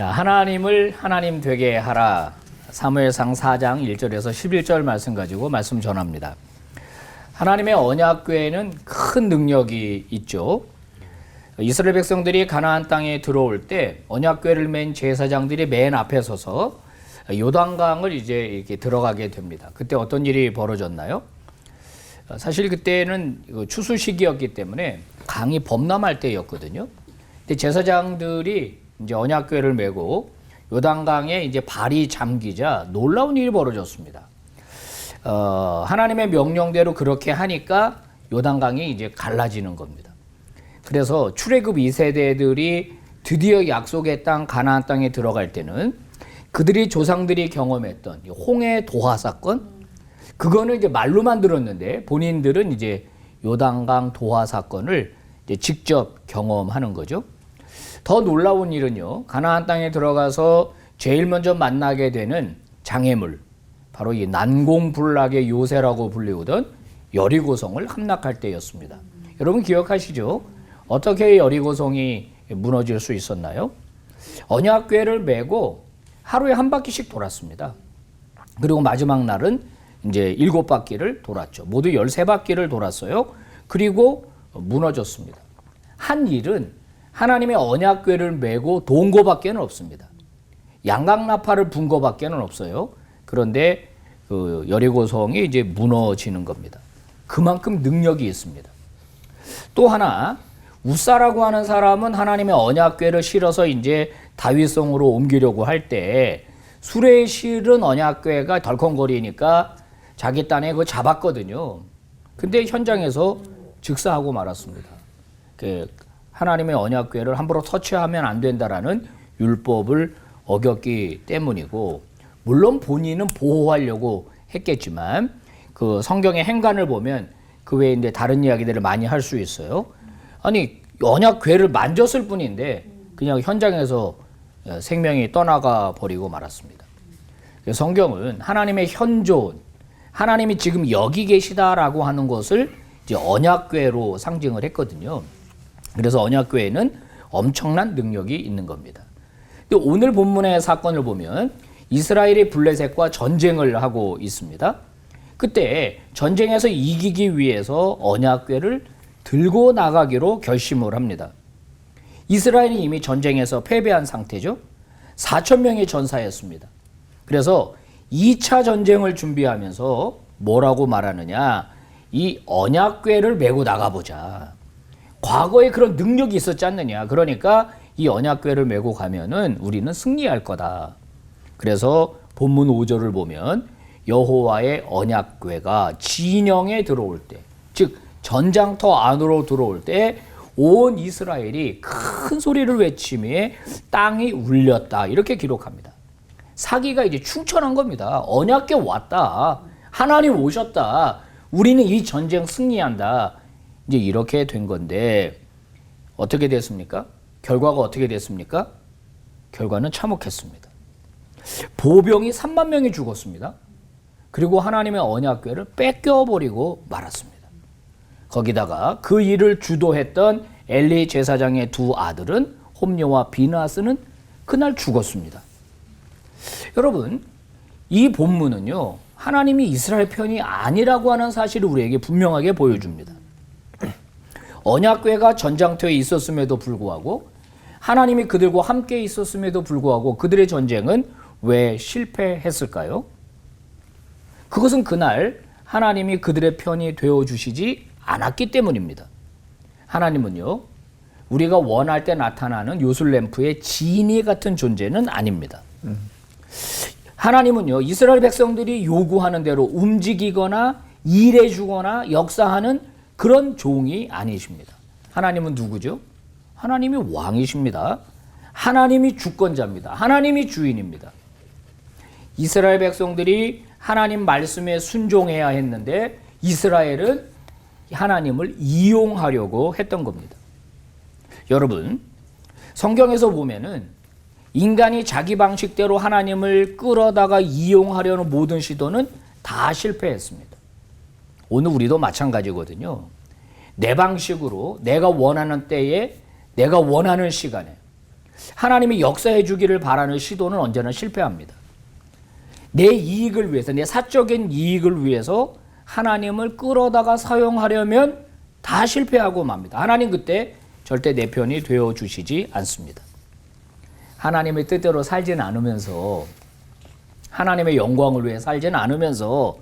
자, 하나님을 하나님 되게 하라. 사무엘상 4장 1절에서 11절 말씀 가지고 말씀 전합니다. 하나님의 언약궤에는 큰 능력이 있죠. 이스라엘 백성들이 가나안 땅에 들어올 때 언약궤를 맨 제사장들이 맨 앞에 서서 요단강을 이제 이렇게 들어가게 됩니다. 그때 어떤 일이 벌어졌나요? 사실 그때는 이거 추수 시기였기 때문에 강이 범람할 때였거든요. 근데 제사장들이 이제 언약궤를 메고 요단강에 이제 발이 잠기자 놀라운 일이 벌어졌습니다. 어, 하나님의 명령대로 그렇게 하니까 요단강이 이제 갈라지는 겁니다. 그래서 출애굽 2세대들이 드디어 약속의 땅 가나안 땅에 들어갈 때는 그들이 조상들이 경험했던 이 홍해 도하 사건 그거는 이제 말로만 들었는데 본인들은 이제 요단강 도하 사건을 이제 직접 경험하는 거죠. 더 놀라운 일은요. 가나안 땅에 들어가서 제일 먼저 만나게 되는 장애물 바로 이 난공불락의 요새라고 불리우던 여리고성을 함락할 때였습니다. 여러분 기억하시죠? 어떻게 여리고성이 무너질 수 있었나요? 언약궤를 메고 하루에 한 바퀴씩 돌았습니다. 그리고 마지막 날은 이제 일곱 바퀴를 돌았죠. 모두 열세 바퀴를 돌았어요. 그리고 무너졌습니다. 한 일은 하나님의 언약궤를 메고 돈 거밖에는 없습니다. 양강나팔을 분 거밖에는 없어요. 그런데 그 여리고성이 이제 무너지는 겁니다. 그만큼 능력이 있습니다. 또 하나 우사라고 하는 사람은 하나님의 언약궤를 실어서 이제 다윗성으로 옮기려고 할 때 수레에 실은 언약궤가 덜컹거리니까 자기 딴에 그거 잡았거든요. 근데 현장에서 즉사하고 말았습니다. 그 하나님의 언약궤를 함부로 터치하면 안 된다라는 율법을 어겼기 때문이고 물론 본인은 보호하려고 했겠지만 그 성경의 행간을 보면 그 외에 이제 다른 이야기들을 많이 할 수 있어요. 아니 언약궤를 만졌을 뿐인데 그냥 현장에서 생명이 떠나가 버리고 말았습니다. 성경은 하나님의 현존, 하나님이 지금 여기 계시다라고 하는 것을 이제 언약궤로 상징을 했거든요. 그래서 언약궤에는 엄청난 능력이 있는 겁니다. 근데 오늘 본문의 사건을 보면 이스라엘이 블레셋과 전쟁을 하고 있습니다. 그때 전쟁에서 이기기 위해서 언약궤를 들고 나가기로 결심을 합니다. 이스라엘이 이미 전쟁에서 패배한 상태죠. 4천 명의 전사였습니다. 그래서 2차 전쟁을 준비하면서 뭐라고 말하느냐? 이 언약궤를 메고 나가보자. 과거에 그런 능력이 있었지 않느냐. 그러니까 이 언약궤를 메고 가면은 우리는 승리할 거다. 그래서 본문 5절을 보면 여호와의 언약궤가 진영에 들어올 때, 즉 전장터 안으로 들어올 때 온 이스라엘이 큰 소리를 외치며 땅이 울렸다. 이렇게 기록합니다. 사기가 이제 충천한 겁니다. 언약궤 왔다. 하나님 오셨다. 우리는 이 전쟁 승리한다. 이제 이렇게 된 건데 어떻게 됐습니까? 결과가 어떻게 됐습니까? 결과는 참혹했습니다. 보병이 3만 명이 죽었습니다. 그리고 하나님의 언약궤를 뺏겨버리고 말았습니다. 거기다가 그 일을 주도했던 엘리 제사장의 두 아들은 홈녀와 비나스는 그날 죽었습니다. 여러분, 이 본문은요, 하나님이 이스라엘 편이 아니라고 하는 사실을 우리에게 분명하게 보여줍니다. 언약궤가 전장터에 있었음에도 불구하고 하나님이 그들과 함께 있었음에도 불구하고 그들의 전쟁은 왜 실패했을까요? 그것은 그날 하나님이 그들의 편이 되어 주시지 않았기 때문입니다. 하나님은요, 우리가 원할 때 나타나는 요술램프의 지니 같은 존재는 아닙니다. 하나님은요, 이스라엘 백성들이 요구하는 대로 움직이거나 일해주거나 역사하는 그런 종이 아니십니다. 하나님은 누구죠? 하나님이 왕이십니다. 하나님이 주권자입니다. 하나님이 주인입니다. 이스라엘 백성들이 하나님 말씀에 순종해야 했는데 이스라엘은 하나님을 이용하려고 했던 겁니다. 여러분, 성경에서 보면은 인간이 자기 방식대로 하나님을 끌어다가 이용하려는 모든 시도는 다 실패했습니다. 오늘 우리도 마찬가지거든요. 내 방식으로 내가 원하는 때에 내가 원하는 시간에 하나님이 역사해 주기를 바라는 시도는 언제나 실패합니다. 내 이익을 위해서, 내 사적인 이익을 위해서 하나님을 끌어다가 사용하려면 다 실패하고 맙니다. 하나님 그때 절대 내 편이 되어 주시지 않습니다. 하나님의 뜻대로 살지는 않으면서 하나님의 영광을 위해 살지는 않으면서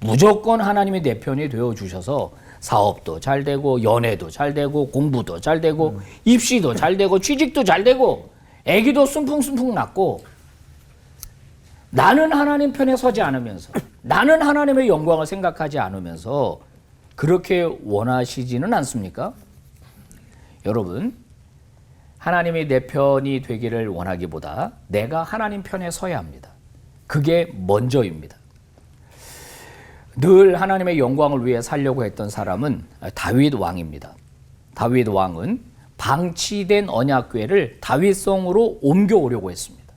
무조건 하나님이 내 편이 되어 주셔서 사업도 잘 되고 연애도 잘 되고 공부도 잘 되고 입시도 잘 되고 취직도 잘 되고 아기도 순풍순풍 낳고 나는 하나님 편에 서지 않으면서 나는 하나님의 영광을 생각하지 않으면서 그렇게 원하시지는 않습니까? 여러분 하나님이 내 편이 되기를 원하기보다 내가 하나님 편에 서야 합니다. 그게 먼저입니다. 늘 하나님의 영광을 위해 살려고 했던 사람은 다윗 왕입니다. 다윗 왕은 방치된 언약궤를 다윗성으로 옮겨오려고 했습니다.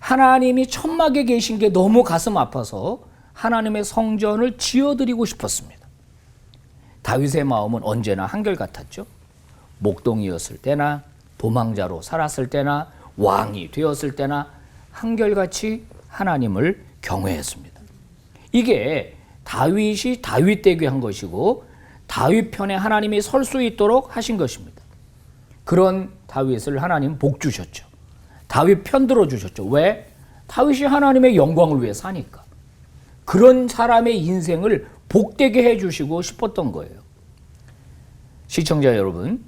하나님이 천막에 계신 게 너무 가슴 아파서 하나님의 성전을 지어드리고 싶었습니다. 다윗의 마음은 언제나 한결같았죠. 목동이었을 때나 도망자로 살았을 때나 왕이 되었을 때나 한결같이 하나님을 경외했습니다. 이게 다윗이 다윗 되게 한 것이고 다윗 편에 하나님이 설 수 있도록 하신 것입니다. 그런 다윗을 하나님 복 주셨죠. 다윗 편 들어 주셨죠. 왜? 다윗이 하나님의 영광을 위해 사니까. 그런 사람의 인생을 복되게 해 주시고 싶었던 거예요. 시청자 여러분,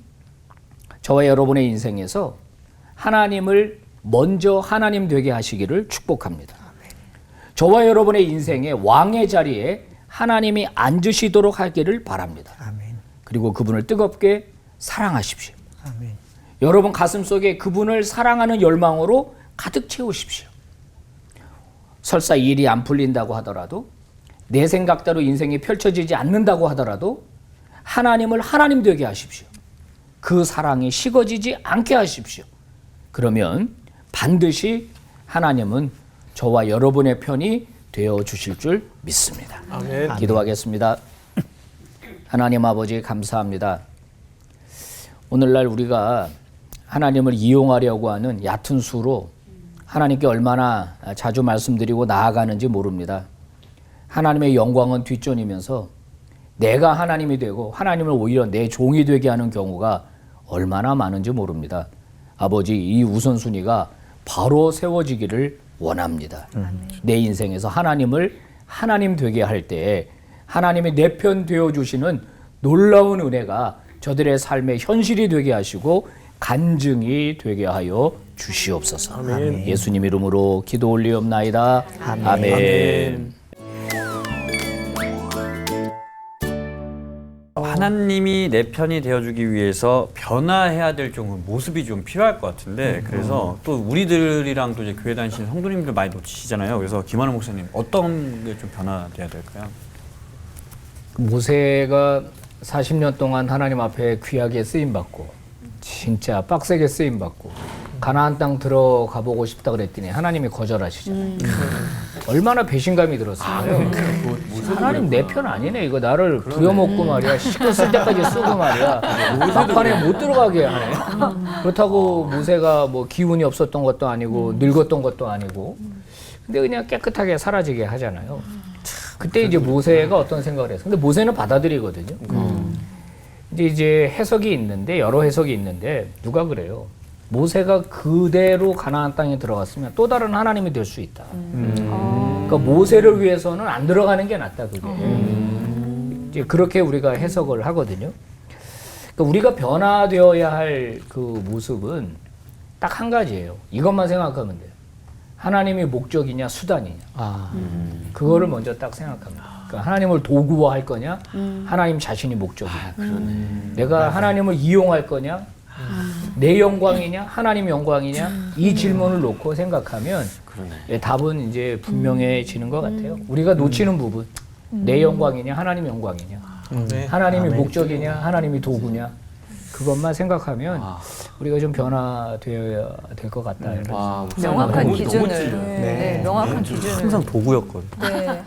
저와 여러분의 인생에서 하나님을 먼저 하나님 되게 하시기를 축복합니다. 저와 여러분의 인생의 왕의 자리에 하나님이 앉으시도록 하기를 바랍니다. 아멘. 그리고 그분을 뜨겁게 사랑하십시오. 아멘. 여러분 가슴 속에 그분을 사랑하는 열망으로 가득 채우십시오. 설사 일이 안 풀린다고 하더라도 내 생각대로 인생이 펼쳐지지 않는다고 하더라도 하나님을 하나님 되게 하십시오. 그 사랑이 식어지지 않게 하십시오. 그러면 반드시 하나님은 저와 여러분의 편이 되어 주실 줄 믿습니다. 아멘. 기도하겠습니다. 하나님 아버지 감사합니다. 오늘날 우리가 하나님을 이용하려고 하는 얕은 수로 하나님께 얼마나 자주 말씀드리고 나아가는지 모릅니다. 하나님의 영광은 뒷전이면서 내가 하나님이 되고 하나님을 오히려 내 종이 되게 하는 경우가 얼마나 많은지 모릅니다. 아버지 이 우선순위가 바로 세워지기를 원합니다. 내 인생에서 하나님을 하나님 되게 할 때에 하나님이 내 편 되어 주시는 놀라운 은혜가 저들의 삶의 현실이 되게 하시고 간증이 되게 하여 주시옵소서. 아멘. 예수님 이름으로 기도 올리옵나이다. 아멘. 아멘. 하나님이 내 편이 되어주기 위해서 변화해야 될 좀 모습이 좀 필요할 것 같은데 그래서 또 우리들이랑 또 이제 교회 다니시는 성도님들 많이 놓치시잖아요. 그래서 김한우 목사님 어떤 게 좀 변화돼야 될까요? 모세가 40년 동안 하나님 앞에 귀하게 쓰임 받고 진짜 빡세게 쓰임 받고 가나안 땅 들어가 보고 싶다 그랬더니 하나님이 거절하시잖아요. 얼마나 배신감이 들었을까요? 하나님 내 편 아니네 이거 나를 부려먹고 말이야 시켜 쓸 때까지 쓰고 말이야 막판에 못 들어가게 하네. 그렇다고 모세가 뭐 기운이 없었던 것도 아니고 늙었던 것도 아니고 근데 그냥 깨끗하게 사라지게 하잖아요. 그때 이제 모세가 어떤 생각을 했어? 근데 모세는 받아들이거든요. 이제 이제 해석이 있는데 여러 해석이 있는데 누가 그래요? 모세가 그대로 가나안 땅에 들어갔으면 또 다른 하나님이 될 수 있다. 그러니까 모세를 위해서는 안 들어가는 게 낫다 그게. 이제 그렇게 우리가 해석을 하거든요. 그러니까 우리가 변화되어야 할 그 모습은 딱 한 가지예요. 이것만 생각하면 돼요. 하나님이 목적이냐 수단이냐. 그거를 먼저 딱 생각합니다. 그러니까 하나님을 도구화할 거냐, 하나님 자신이 목적이냐. 내가 하나님을 이용할 거냐, 내 영광이냐, 하나님 영광이냐, 이 질문을 놓고 생각하면 예, 답은 이제 분명해지는 것 같아요. 우리가 놓치는 부분, 내 영광이냐, 하나님 영광이냐, 네. 하나님이 목적이냐, 하나님이 도구냐, 그것만 생각하면 우리가 좀 변화되어야 될 것 같다. 이런 명확한 너무- 너무 기준을. 찔려요. 네, 명확한 기준을. 항상 도구였거든. 네.